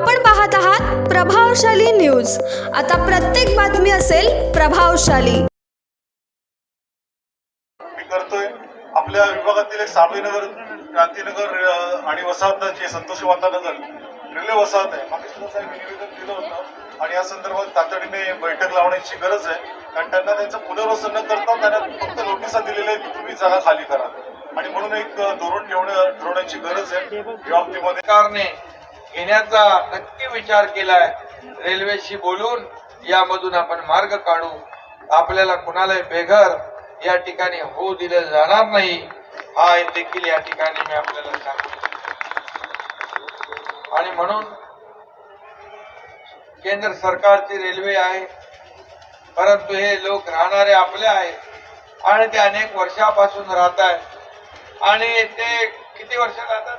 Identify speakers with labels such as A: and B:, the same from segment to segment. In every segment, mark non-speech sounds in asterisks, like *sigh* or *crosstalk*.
A: आपण पाहत आहात प्रभावशाली न्यूज. आता प्रत्येक बातमी असेल प्रभावशाली.
B: मी करतोय. आपल्या विभागातील एक साबळीनगर क्रांतीनगर आणि वसाहतचे संतोषी नगर रेल्वे वसाहत आहे. मागे सुद्धा साहेब निवेदन दिलं होतं. आणि या संदर्भात तातडीने बैठक लावण्याची गरज आहे. कारण त्यांना त्यांचं पुनर्वसन न करता त्यांना फक्त नोटिसा दिलेल्या आहेत की तुम्ही जागा खाली करा. आणि म्हणून एक धोरण ठेवणं ठरवण्याची गरज आहे. या बाबतीमध्ये
C: सरकारने घेण्याचा नक्की विचार केलाय रेल्वेशी बोलून यामधून आपण मार्ग काढू. आपल्याला कुणालाही बेघर या ठिकाणी होऊ दिलं जाणार नाही. हा देखील या ठिकाणी मी आपल्याला सांगतो. आणि म्हणून केंद्र सरकारची रेल्वे आहे परंतु हे लोक राहणारे आपले आहेत आणि ते अनेक वर्षापासून राहत आहेत आणि ते किती वर्ष राहतात?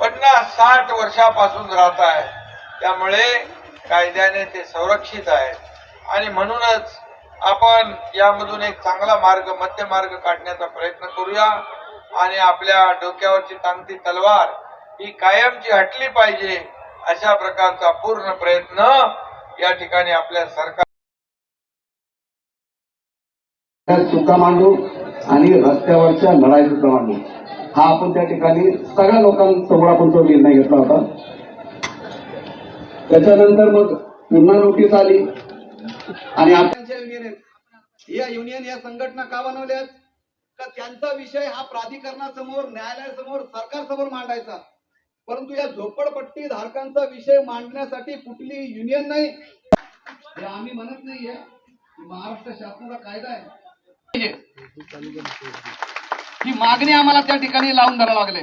C: पन्नास साठ वर्षापासून राहत आहे. त्यामुळे कायद्याने ते संरक्षित आहे. आणि म्हणूनच आपण यामधून एक चांगला मार्ग मध्य मार्ग काढण्याचा प्रयत्न करूया. आणि आपल्या डोक्यावरची टांगती तलवार ही कायमची हटली पाहिजे अशा प्रकारचा पूर्ण प्रयत्न या ठिकाणी आपल्या सरकार
D: चुका मांडू आणि रस्त्यावरच्या लढाई सुद्धा मांडू हा आपण त्या ठिकाणी सगळ्या लोकांसमोर आपण तो निर्णय घेतला होता. त्याच्यानंतर मग पुन्हा नोटीस आली. आणि आता युनियन या युनियन या संघटना का बनवल्यात? का त्यांचा विषय हा प्राधिकरणासमोर न्यायालयासमोर सरकारसमोर मांडायचा? परंतु या झोपडपट्टी धारकांचा विषय मांडण्यासाठी कुठली युनियन नाही? हे आम्ही म्हणत नाहीये. महाराष्ट्र शासनाचा कायदा आहे. ही मागणी आम्हाला त्या ठिकाणी लावून धरावं लागले.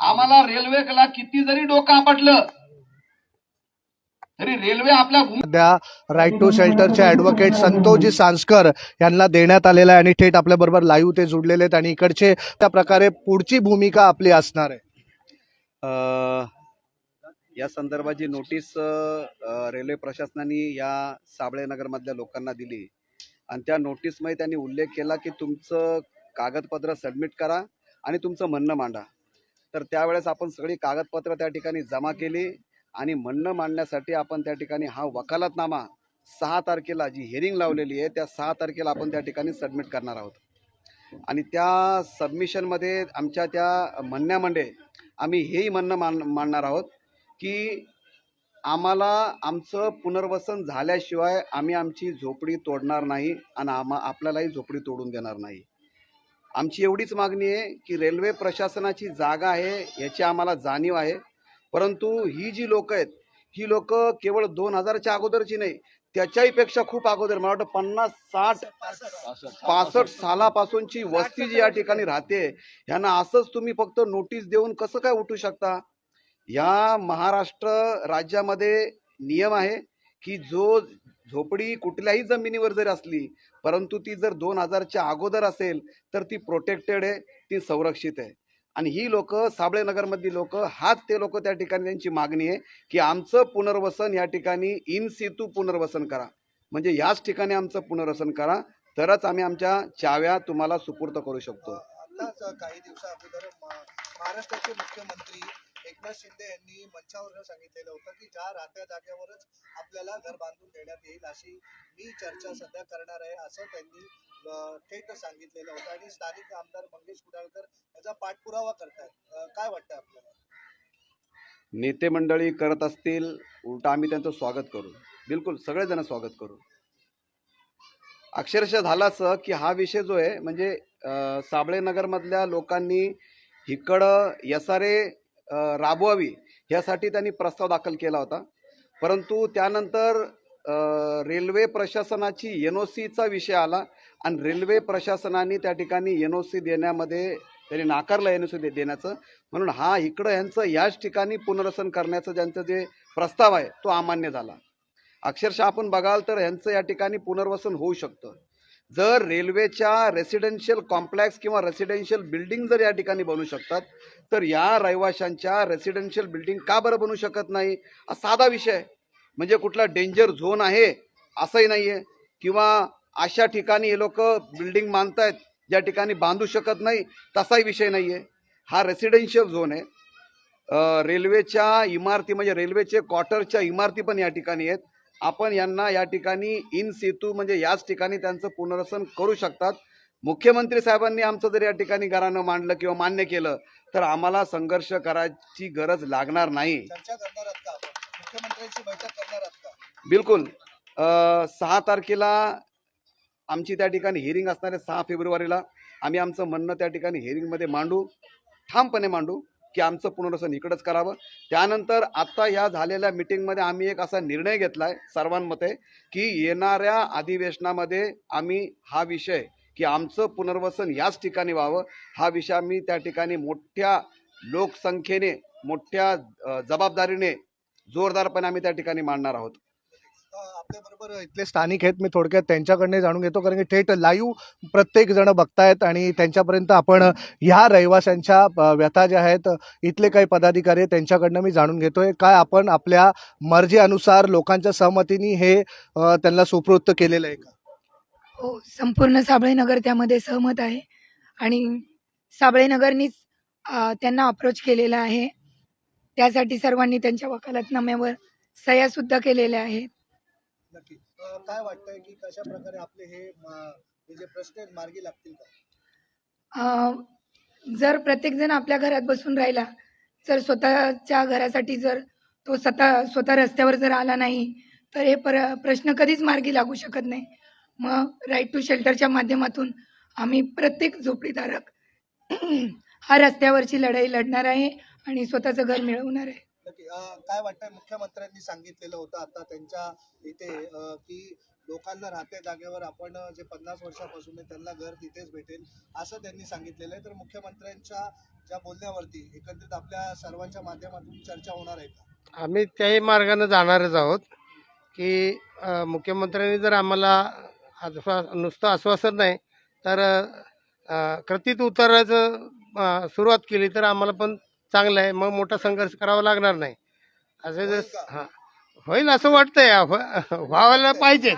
D: आम्हाला रेल्वेला किती जरी डोकं आपटलं तरी रेल्वे आपल्या भूमी
E: सध्या राईट टू शेल्टरचे ॲडव्होकेट संतोषजी सांसकर यांना देण्यात आलेला आहे आणि थेट आपल्या बरोबर लाईव्ह ते जुडलेले आहेत आणि इकडचे त्या प्रकारे पुढची भूमिका आपली असणार आहे.
D: अ, या संदर्भाची नोटीस अ, रेल्वे प्रशासनाने या साबळे नगरमधल्या लोकांना दिली आणि त्या नोटीसमध्ये त्यांनी उल्लेख केला की तुमचं कागदपत्र सबमिट करा आणि तुमचं म्हणणं मांडा. तर त्यावेळेस आपण सगळी कागदपत्र त्या ठिकाणी जमा केली आणि म्हणणं मांडण्यासाठी आपण त्या ठिकाणी हा वकालतनामा सहा तारखेला जी हिअरिंग लावलेली आहे त्या सहा तारखेला आपण त्या ठिकाणी सबमिट करणार आहोत. आणि त्या सबमिशनमध्ये आमच्या त्या म्हणण्यामध्ये आम्ही हेही म्हणणं मान मांडणार आहोत की आम्हाला आमचं पुनर्वसन झाल्याशिवाय आम्ही आमची झोपडी तोडणार नाही आणि आम्हा आपल्यालाही झोपडी तोडून देणार नाही. आमची एवढीच मागणी आहे की रेल्वे प्रशासनाची जागा आहे याची आम्हाला जाणीव आहे. परंतु ही जी लोक आहेत ही लोक केवळ दोन हजारच्या अगोदरची नाही त्याच्याही पेक्षा खूप अगोदर मला वाटतं पन्नास साठ पासष्ट सालापासूनची वस्ती जी या ठिकाणी राहते ह्यांना असंच तुम्ही फक्त नोटीस देऊन कसं काय उठू शकता? या महाराष्ट्र राज्यामध्ये नियम आहे की जो झोपडी कुठल्याही जमिनीवर जरी असली परंतु ती जर दोन हजारच्या अगोदर असेल तर ती प्रोटेक्टेड आहे ती संरक्षित आहे. आणि ही लोक साबळे नगरमधली लोक हाच ते लोक त्या ठिकाणी त्यांची मागणी आहे की आमचं पुनर्वसन या ठिकाणी इन सितू पुनर्वसन करा. म्हणजे याच ठिकाणी आमचं पुनर्वसन करा तरच आम्ही आमच्या चाव्या तुम्हाला सुपूर्द करू शकतो.
F: काही दिवसा अगोदर महाराष्ट्राचे मुख्यमंत्री एकनाथ शिंदे यांनी मंचावर सांगितलेलं होतं की ज्या राहत्या जागेवरच आपल्याला घर बांधून देण्यात येईल अशी मी चर्चा सध्या करणार आहे असं त्यांनी थेट सांगितलेलं होतं. आणि स्थानिक आमदार मंगेश कुडाळकर याचा पाठपुरावा करतायत. काय वाटतं आपल्याला?
D: नेते मंडळी करत असतील उलटा आम्ही त्यांचं स्वागत करू. बिलकुल सगळेजण स्वागत करू. अक्षरशः झालं असं की हा विषय जो आहे म्हणजे साबळे नगरमधल्या लोकांनी इकडं एस आर ए राबवावी ह्यासाठी त्यांनी प्रस्ताव दाखल केला होता. परंतु त्यानंतर रेल्वे प्रशासनाची एन ओ सीचा विषय आला आणि रेल्वे प्रशासनाने त्या ठिकाणी एन ओ सी देण्यामध्ये त्यांनी नाकारलं एन ओ सी देण्याचं. म्हणून हा इकडं यांचं याच ठिकाणी पुनर्वसन करण्याचं ज्यांचं जे प्रस्ताव आहे तो अमान्य झाला. अक्षरशः आपण बघाल तर यांचं या ठिकाणी पुनर्वसन होऊ शकतं. जर रेल्वेच्या रेसिडेन्शियल कॉम्प्लेक्स किंवा रेसिडेन्शियल बिल्डिंग जर या ठिकाणी बनू शकतात तर या रहिवाशांच्या रेसिडेन्शियल बिल्डिंग का बरं बनू शकत नाही? हा साधा विषय. म्हणजे कुठला डेंजर झोन आहे असंही नाही आहे किंवा अशा ठिकाणी हे लोक बिल्डिंग मानतायत ज्या ठिकाणी बांधू शकत नाही तसाही विषय नाही आहे हा रेसिडेन्शियल झोन आहे. रेल्वेच्या इमारती म्हणजे रेल्वेचे क्वार्टरच्या इमारती पण या ठिकाणी आहेत. आपण यांना या ठिकाणी इन सेतू म्हणजे याच ठिकाणी त्यांचं पुनर्वसन करू शकतात. मुख्यमंत्री साहेबांनी आमचं जर या ठिकाणी घरानं मांडलं किंवा मान्य केलं तर आम्हाला संघर्ष करायची गरज लागणार नाही. बिलकुल. सहा तारखेला आमची त्या ठिकाणी हिअरिंग असणार आहे सहा फेब्रुवारीला. आम्ही आमचं म्हणणं त्या ठिकाणी हिअरिंगमध्ये मांडू. ठामपणे मांडू. की आमचं पुनर्वसन इकडंच करावं. त्यानंतर आत्ता या झालेल्या मिटिंगमध्ये आम्ही एक असा निर्णय घेतला आहे सर्वांमते की येणाऱ्या अधिवेशनामध्ये आम्ही हा विषय की आमचं पुनर्वसन याच ठिकाणी व्हावं. हा विषय आम्ही त्या ठिकाणी मोठ्या लोकसंख्येने मोठ्या जबाबदारीने जोरदारपणे आम्ही त्या ठिकाणी मांडणार आहोत.
F: आपल्या बरोबर
E: इथले स्थानिक आहेत. मी थोडक्यात त्यांच्याकडनं जाणून घेतो. कारण की थेट लाईव्ह प्रत्येक जण बघतायत आणि त्यांच्यापर्यंत आपण ह्या रहिवाशांच्या व्यथा ज्या आहेत इथले काही पदाधिकारी आहेत त्यांच्याकडनं मी जाणून घेतोय. काय आपण आपल्या मर्जीनुसार लोकांच्या सहमतीने हे त्यांना सुप्रवृत्त केलेलं आहे का?
G: हो संपूर्ण साबळेनगर त्यामध्ये सहमत आहे. आणि साबळेनगरनीच त्यांना अप्रोच केलेला आहे. त्यासाठी सर्वांनी त्यांच्या वकालतनाम्यावर सह्या सुद्धा केलेल्या आहेत.
F: नक्की. काय वाटतंय की कशा प्रकारे आपले हे जे प्रश्न आहेत मार्गी लागतील का?
G: जर प्रत्येकजण आपल्या घरात बसून राहिला जर स्वतःच्या घरासाठी जर तो स्वतः स्वतः रस्त्यावर जर आला नाही तर हे पर प्रश्न कधीच मार्गी लागू शकत नाही. मग राईट टू शेल्टरच्या माध्यमातून आम्ही प्रत्येक झोपडीधारक *clears throat* हा रस्त्यावरची लढाई लढणार आहे आणि स्वतःचं घर मिळवणार आहे.
F: काय वाटतंय? मुख्यमंत्र्यांनी सांगितलेलं होतं आता त्यांच्या इथे की लोकांना राहत्या जागेवर आपण जे पन्नास वर्षापासून आहे त्यांना घर तिथेच भेटेल असं त्यांनी सांगितलेलं आहे. तर मुख्यमंत्र्यांच्या ज्या बोलण्यावरती एकत्रित आपल्या सर्वांच्या माध्यमातून चर्चा होणार आहे का?
H: आम्ही त्याही मार्गाने जाणारच आहोत की मुख्यमंत्र्यांनी जर आम्हाला आश्वा नुसतं आश्वासन नाही तर कृतीत उतरायचं सुरुवात केली तर आम्हाला पण चांगलं आहे. मग मोठा संघर्ष करावा लागणार नाही. असं जर हां. होईल असं वाटतंय. व्हा- व्हायला पाहिजे.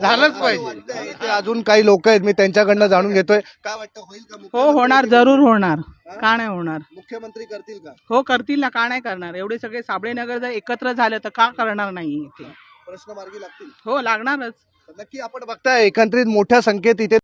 H: झालंच पाहिजे.
E: इथे अजून काही लोक आहेत. मी त्यांच्याकडनं जाणून घेतोय.
F: काय वाटतं होईल का
I: हो होणार. जरूर होणार.
F: हा?
I: का नाही होणार?
F: मुख्यमंत्री करतील का?
I: हो करतील ना. का नाही करणार? एवढे सगळे साबळेनगर जर एकत्र झालं तर का करणार नाही इथे?
F: प्रश्न मार्गी लागतील.
I: हो लागणारच.
E: नक्की आपण बघताय एकत्रित मोठ्या संख्येत इथे